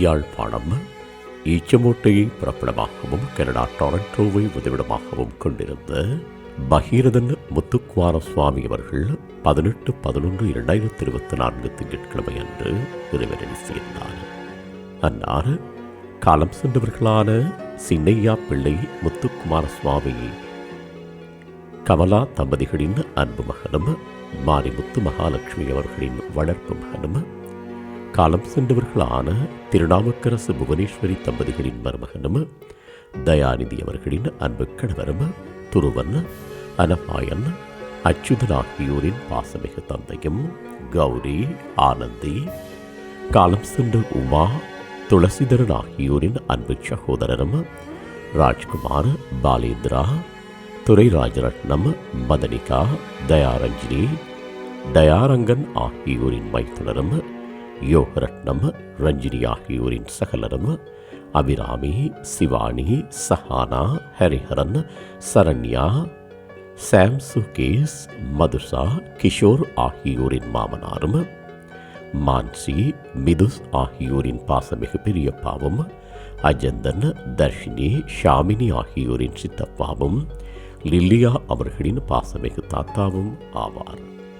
Yazhpanam ஈச்சமோட்டையை பிறப்பிடமாகவும் Canada டொரண்டோவை உதவிடமாகவும் கொண்டிருந்த பகீரதன் முத்துக்குமார சுவாமி அவர்கள் பதினெட்டு பதினொன்று இரண்டாயிரத்தி இருபத்தி நான்கு திங்கட்கிழமை அன்று இறைவனடி சேர்ந்தார் அன்னார் காலம் சென்றவர்களான சின்னையா பிள்ளை முத்துக்குமார சுவாமி கமலா தம்பதிகளின் அன்பு மகனும் மாரிமுத்து மகாலட்சுமி அவர்களின் வளர்ப்பு மகனும் காலம் சென்றவர்களான திருநாவுக்கரசு புவனேஸ்வரி தம்பதிகளின் மருமகனும் தயாநிதி அவர்களின் அன்பு கணவரும் துருவன் அனபாயன் அச்சுதன் ஆகியோரின் பாசமிகு தந்தையும் கௌரி ஆனந்தி காலம் சென்ற உமா துளசிதரன் ஆகியோரின் அன்பு சகோதரரும் ராஜ்குமார் பாலேந்திரா துரை ராஜரட்னம் மதனிகா தயாரஞ்சினி தயாரங்கன் ஆகியோரின் மைத்துனரும் யோகரட்னம் ரஞ்சினி ஆகியோரின் சகலரும் அபிராமி சிவானி சஹானா ஹரிஹரன் சரண்யா சாம் சுகேஸ் மதுசா கிஷோர் ஆகியோரின் மாமனாரும் மான்சி மிதுஸ் ஆகியோரின் பாசமிகு பெரியப்பாவும் அஜந்தன் தர்ஷினி ஷாமினி ஆகியோரின் சித்தப்பாவும் லில்லியா அவர்களின் பாசமிகு தாத்தாவும் ஆவார்.